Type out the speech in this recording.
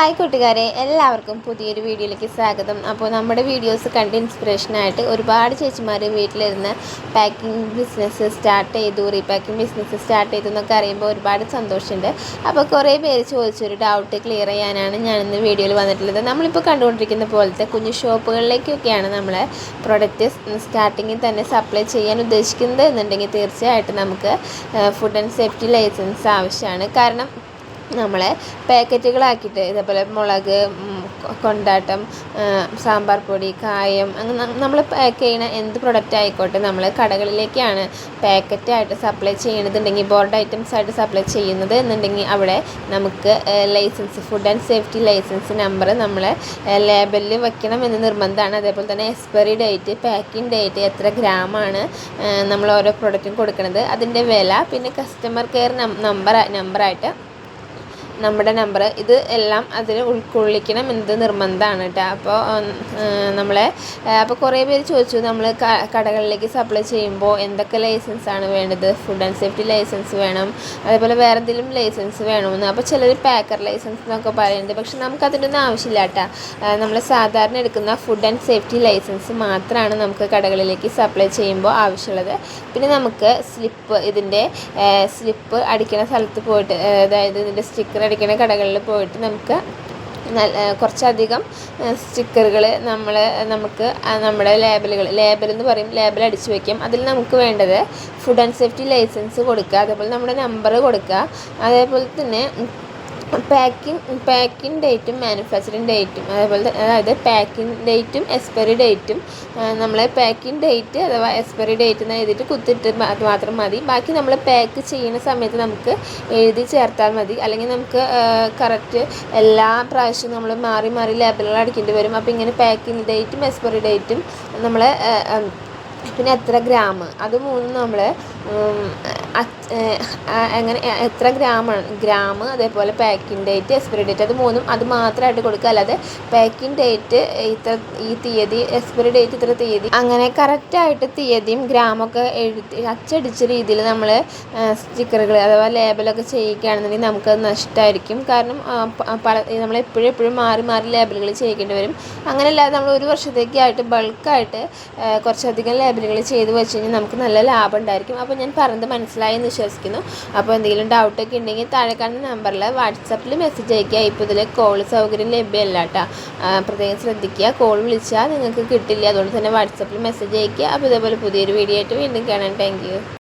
Hi കൂട്ടുകാരെ എല്ലാവർക്കും പുതിയൊരു വീഡിയോയിലേക്ക് സ്വാഗതം. അപ്പോൾ നമ്മുടെ വീഡിയോസ് കണ്ട് ഇൻസ്പിറേഷനായിട്ട് ഒരുപാട് ചേച്ചിമാർ വീട്ടിലിരുന്ന് പാക്കിംഗ് ബിസിനസ് സ്റ്റാർട്ട് ചെയ്തു റീപാക്കിംഗ് ബിസിനസ് സ്റ്റാർട്ട് ചെയ്തു എന്നൊക്കെ അറിയുമ്പോൾ ഒരുപാട് സന്തോഷമുണ്ട്. അപ്പോൾ കുറേ പേര് ചോദിച്ചൊരു ഡൗട്ട് ക്ലിയർ ചെയ്യാനാണ് ഞാനിന്ന് വീഡിയോയിൽ വന്നിട്ടുള്ളത്. നമ്മളിപ്പോൾ കണ്ടുകൊണ്ടിരിക്കുന്ന പോലത്തെ കുഞ്ഞു ഷോപ്പുകളിലേക്കൊക്കെയാണ് നമ്മൾ പ്രൊഡക്റ്റ് സ്റ്റാർട്ടിങ്ങിൽ തന്നെ സപ്ലൈ ചെയ്യാൻ ഉദ്ദേശിക്കുന്നത് എന്നുണ്ടെങ്കിൽ തീർച്ചയായിട്ടും നമുക്ക് ഫുഡ് ആൻഡ് സേഫ്റ്റി ലൈസൻസ് ആവശ്യമാണ്. കാരണം നമ്മളെ പാക്കറ്റുകളാക്കിയിട്ട് ഇതേപോലെ മുളക് കൊണ്ടാട്ടം സാമ്പാർ പൊടി കായം അങ്ങനെ നമ്മൾ പാക്ക് ചെയ്യുന്ന എന്ത് പ്രൊഡക്റ്റ് ആയിക്കോട്ടെ നമ്മൾ കടകളിലേക്കാണ് പാക്കറ്റായിട്ട് സപ്ലൈ ചെയ്യണതുണ്ടെങ്കിൽ ബോർഡ് ഐറ്റംസ് ആയിട്ട് സപ്ലൈ ചെയ്യുന്നത് എന്നുണ്ടെങ്കിൽ അവിടെ നമുക്ക് license food and safety license number നമ്മൾ ലേബലിൽ വെക്കണം എന്ന് നിർബന്ധമാണ്. അതേപോലെ തന്നെ എക്സ്പയറി ഡേറ്റ് പാക്കിംഗ് ഡേറ്റ് എത്ര ഗ്രാമാണ് നമ്മൾ ഓരോ പ്രൊഡക്റ്റും കൊടുക്കുന്നത് അതിന്റെ വില പിന്നെ കസ്റ്റമർ കെയർ നമ്പർ നമ്പറായിട്ട് നമ്മുടെ നമ്പർ ഇത് എല്ലാം അതിൽ ഉൾക്കൊള്ളിക്കണം എന്നത് നിർബന്ധമാണ് കേട്ടോ അപ്പോൾ നമ്മളെ അപ്പോൾ കുറേ പേര് ചോദിച്ചു നമ്മൾ കടകളിലേക്ക് സപ്ലൈ ചെയ്യുമ്പോൾ എന്തൊക്കെ ലൈസൻസ് ആണ് വേണ്ടത്? ഫുഡ് ആൻഡ് സേഫ്റ്റി ലൈസൻസ് വേണം അതേപോലെ വേറെ എന്തെങ്കിലും ലൈസൻസ് വേണമെന്ന് അപ്പോൾ ചിലർ പാക്കർ ലൈസൻസ് എന്നൊക്കെ പറയുന്നുണ്ട് പക്ഷെ നമുക്ക് അതിന്റെ ഒന്നും ആവശ്യമില്ല കേട്ടോ നമ്മൾ സാധാരണ എടുക്കുന്ന ഫുഡ് ആൻഡ് സേഫ്റ്റി ലൈസൻസ് മാത്രമാണ് നമുക്ക് കടകളിലേക്ക് സപ്ലൈ ചെയ്യുമ്പോൾ ആവശ്യമുള്ളത്. പിന്നെ നമുക്ക് സ്ലിപ്പ് ഇതിന്റെ സ്ലിപ്പ് അടിക്കുന്ന സ്ഥലത്ത് പോയിട്ട് അതായത് ഇതിന്റെ സ്റ്റിക്കർ അടിക്കുന്ന കടകളിൽ പോയിട്ട് നമുക്ക് നല്ല കുറച്ചധികം സ്റ്റിക്കറുകൾ നമ്മൾ നമുക്ക് നമ്മുടെ ലേബലുകൾ ലേബൽ എന്ന് പറയും ലേബൽ അടിച്ചു വയ്ക്കും അതിൽ നമുക്ക് വേണ്ടത് ഫുഡ് ആൻഡ് സേഫ്റ്റി ലൈസൻസ് കൊടുക്കുക അതേപോലെ നമ്മുടെ നമ്പർ കൊടുക്കുക. അതേപോലെ തന്നെ പാക്കിംഗ് പാക്കിംഗ് ഡേറ്റും മാനുഫാക്ചറിങ് ഡേറ്റും അതേപോലെ അതായത് പാക്കിംഗ് ഡേറ്റും എക്സ്പയറി ഡേറ്റും നമ്മൾ പാക്കിംഗ് ഡേറ്റ് അഥവാ എക്സ്പയറി ഡേറ്റ് എന്ന് എഴുതിയിട്ട് കുത്തിട്ട് മാത്രം മതി. ബാക്കി നമ്മൾ പാക്ക് ചെയ്യുന്ന സമയത്ത് നമുക്ക് എഴുതി ചേർത്താൽ മതി. അല്ലെങ്കിൽ നമുക്ക് കറക്റ്റ് എല്ലാ പ്രാവശ്യവും നമ്മൾ മാറി മാറി ലേബലുകൾ അടിക്കേണ്ടി വരും. അപ്പോൾ ഇങ്ങനെ പാക്കിംഗ് ഡേറ്റും എക്സ്പയറി ഡേറ്റും നമ്മൾ പിന്നെ എത്ര ഗ്രാം അത് മൂന്നും നമ്മൾ എങ്ങനെ എത്ര ഗ്രാമാണ് ഗ്രാം അതേപോലെ പാക്കിംഗ് ഡേറ്റ് എക്സ്പയറി ഡേറ്റ് അത് മൂന്നും അത് മാത്രമായിട്ട് കൊടുക്കുക. അല്ലാതെ പാക്കിംഗ് ഡേറ്റ് ഇത്ര ഈ തീയതി എക്സ്പയറി ഡേറ്റ് ഇത്ര തീയതി അങ്ങനെ കറക്റ്റായിട്ട് തീയതിയും ഗ്രാമൊക്കെ എഴുതി അച്ചടിച്ച രീതിയിൽ നമ്മൾ സ്റ്റിക്കറുകൾ അഥവാ ലേബലൊക്കെ ചെയ്യിക്കുകയാണെന്നുണ്ടെങ്കിൽ നമുക്കത് നഷ്ടമായിരിക്കും കാരണം പല നമ്മൾ എപ്പോഴും എപ്പോഴും മാറി മാറി ലേബലുകൾ ചെയ്യിക്കേണ്ടി വരും. അങ്ങനെയല്ലാതെ നമ്മൾ ഒരു വർഷത്തേക്കായിട്ട് ബൾക്കായിട്ട് കുറച്ചധികം ലേബലുകൾ ചെയ്ത് വെച്ച് കഴിഞ്ഞാൽ നമുക്ക് നല്ല ലാഭം ഉണ്ടായിരിക്കും. അപ്പോൾ ഞാൻ പറഞ്ഞത് മനസ്സിലായി എന്ന് വിശ്വസിക്കുന്നു. അപ്പോൾ എന്തെങ്കിലും ഡൗട്ടൊക്കെ ഉണ്ടെങ്കിൽ താഴെ കാണുന്ന നമ്പറിൽ വാട്സപ്പിൽ മെസ്സേജ് അയക്കുക ഇപ്പോൾ ഇതിൽ കോൾ സൗകര്യം ലഭ്യമല്ല കേട്ടോ. പ്രത്യേകം ശ്രദ്ധിക്കുക. കോൾ വിളിച്ചാൽ നിങ്ങൾക്ക് കിട്ടില്ല. അതുകൊണ്ട് തന്നെ വാട്സപ്പിൽ മെസ്സേജ് അയക്കുക അപ്പോൾ ഇതേപോലെ പുതിയൊരു വീഡിയോ ആയിട്ട് വീണ്ടും കാണാൻ താങ്ക്